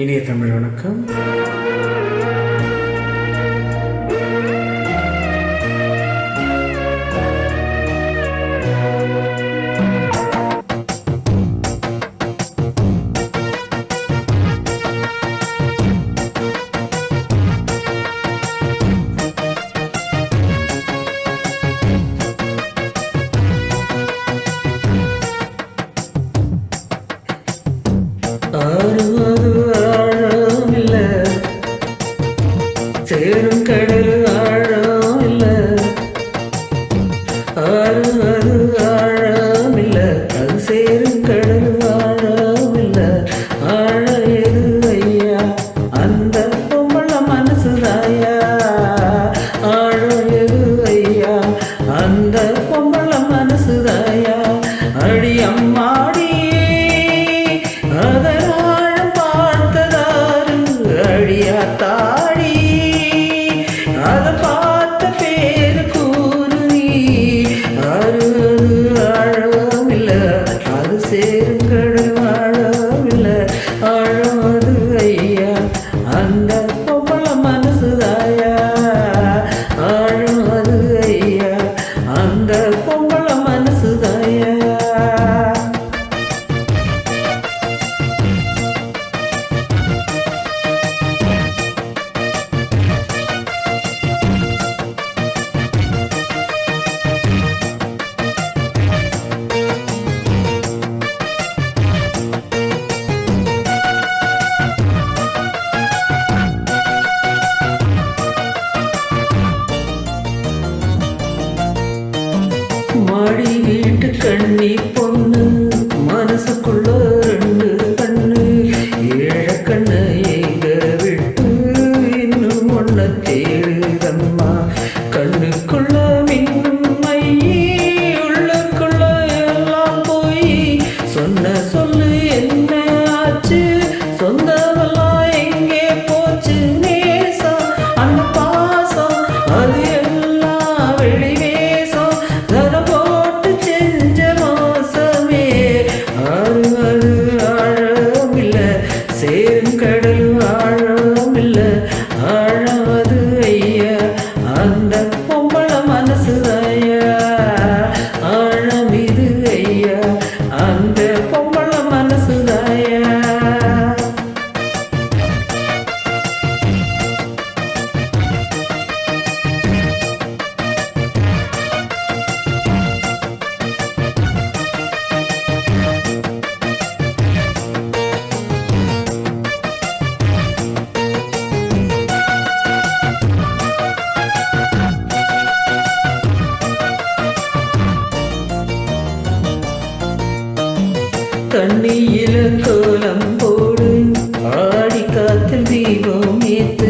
இனிய தமிழ் வணக்கம். places Felipe. கண்ணியில கோலம் போடு. ஆடி காத்தில் தீபம் ஏத்து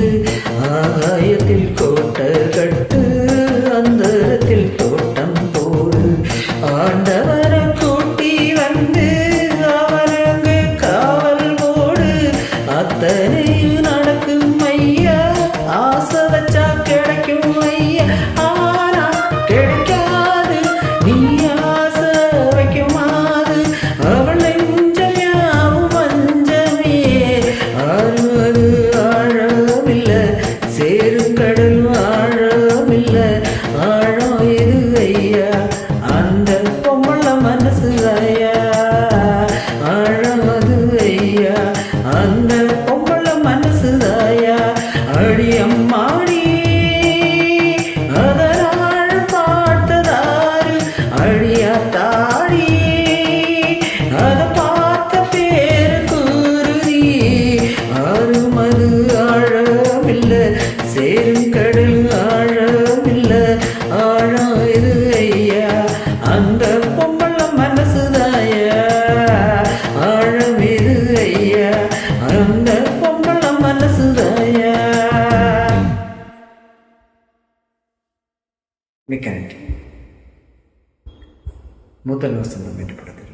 முதல் வசனம் என்று படத்தில்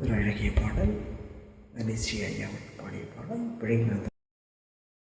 ஒரு அழகிய பாடல் அனிசி ஐயாவின் பாடிய பாடல் பிழைகிறது